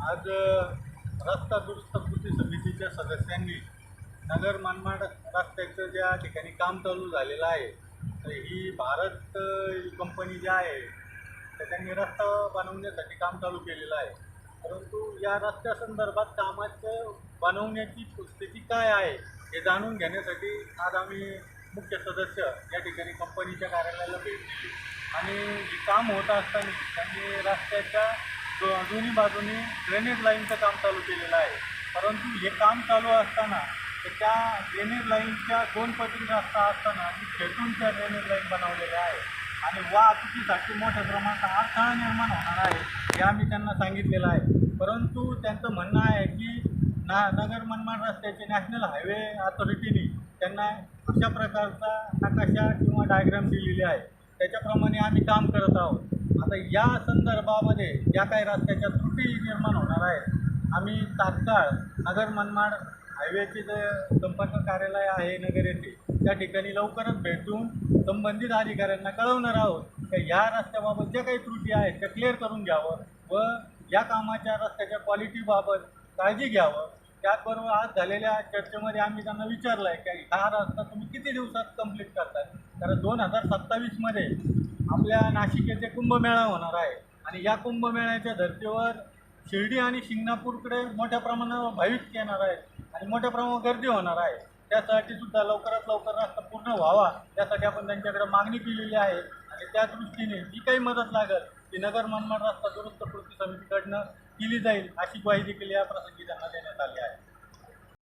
आज रस्ता दुरुस्त कृती समितीच्या सदस्यांनी नगर मनमाड रस्त्याचं ज्या ठिकाणी काम चालू झालेलं आहे तर ही भारत ही कंपनी जी आहे तर त्यांनी रस्ता बनवण्यासाठी काम चालू केलेलं आहे. परंतु या रस्त्यासंदर्भात कामाचं बनवण्याची स्थिती काय आहे हे जाणून घेण्यासाठी आज आम्ही मुख्य सदस्य या ठिकाणी कंपनीच्या कार्यालयाला भेट दिली. आणि हे काम होत असताना त्यांनी रस्त्याच्या दो दोन्ही बाजूने ड्रेनेज लाईनचं काम चालू केलेलं आहे. परंतु हे काम चालू असताना तर त्या ड्रेनेज लाईनच्या दोन पटी रस्ता असताना ती खेटून त्या ड्रेनेज लाईन बनवलेल्या आहे. आणि वाहतुकीसाठी मोठ्या प्रमाणात अडथळा निर्माण होणार आहे हे आम्ही त्यांना सांगितलेलं आहे. परंतु त्यांचं म्हणणं आहे की ना नगर मनमाड रस्त्याचे नॅशनल हायवे अथॉरिटीने त्यांना अशा प्रकारचा नकाशा किंवा डायग्राम दिलेली आहे त्याच्याप्रमाणे आम्ही काम करत आहोत. आता या संदर्भामध्ये ज्या काही रस्त्याच्या त्रुटी निर्माण होणार आहेत आम्ही तात्काळ नगर मनमाड हायवेचे जे संपर्क कार्यालय आहे नगर येथे त्या ठिकाणी लवकरच भेट देऊन संबंधित अधिकाऱ्यांना कळवणार आहोत की ह्या रस्त्याबाबत ज्या काही त्रुटी आहेत त्या क्लिअर करून घ्यावं व या कामाच्या रस्त्याच्या क्वालिटीबाबत काळजी घ्यावं. त्याचबरोबर आज झालेल्या चर्चेमध्ये आम्ही त्यांना विचारलं आहे की हा रस्ता तुम्ही किती दिवसात कंप्लीट करताय? कारण दोन हजार सत्तावीसमध्ये आपल्या नाशिक येथे कुंभमेळा होणार आहे आणि या कुंभमेळ्याच्या धर्तीवर शिर्डी आणि शिंगणापूरकडे मोठ्या प्रमाणावर भाविक येणार आहेत आणि मोठ्या प्रमाणावर गर्दी होणार आहे. त्यासाठी सुद्धा लवकरात लवकर रस्ता पूर्ण व्हावा. त्यासाठी आपण त्यांच्याकडे मागणी केलेली आहे. त्या दृष्टीने जी काही मदत लागेल ती नगर मनमाड रस्ता दुरुस्त कृती समितीकडनं केली जाईल अशी ग्वाही देखील या प्रसंगी त्यांना देण्यात आली आहे.